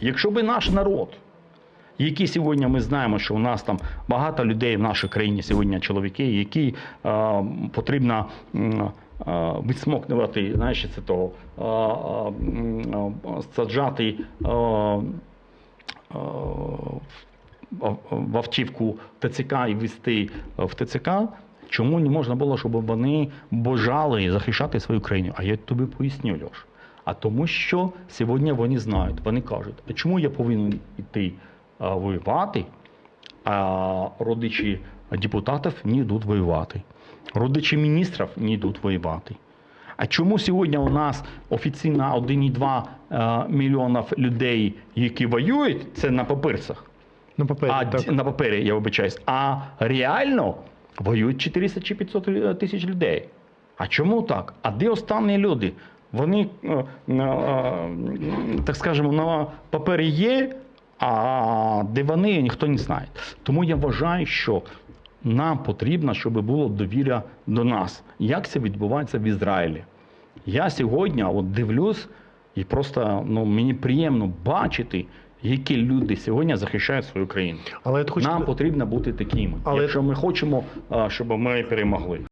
Якщо би наш народ, який сьогодні ми знаємо, що у нас там багато людей в нашій країні сьогодні чоловіки, які е, потрібно е, відсмокнувати, знаєш, це того, е, е, саджати е, е, в- автівку ТЦК і вести в ТЦК. Чому не можна було, щоб вони бажали захищати свою країну? А я тобі поясню, Льош. А тому, що сьогодні вони знають, вони кажуть, а чому я повинен йти а, воювати, а родичі депутатів не йдуть воювати, родичі міністрів не йдуть воювати. А чому сьогодні у нас офіційно 1,2 е, мільйонів людей, які воюють, це на папірцях? На папері, А так. на папері, я вибачаюсь. А реально воюють 400 чи 500 тисяч людей. А чому так? А де останні люди? Вони, е, е, е, так скажемо, на папері є, а де вони, ніхто не знає. Тому я вважаю, що нам потрібно, щоб було довіря до нас. Як це відбувається в Ізраїлі? Я сьогодні от дивлюсь, і просто ну, мені приємно бачити, які люди сьогодні захищають свою країну. Але хочу Нам потрібно бути такими, Але- якщо ми хочемо, щоб ми перемогли.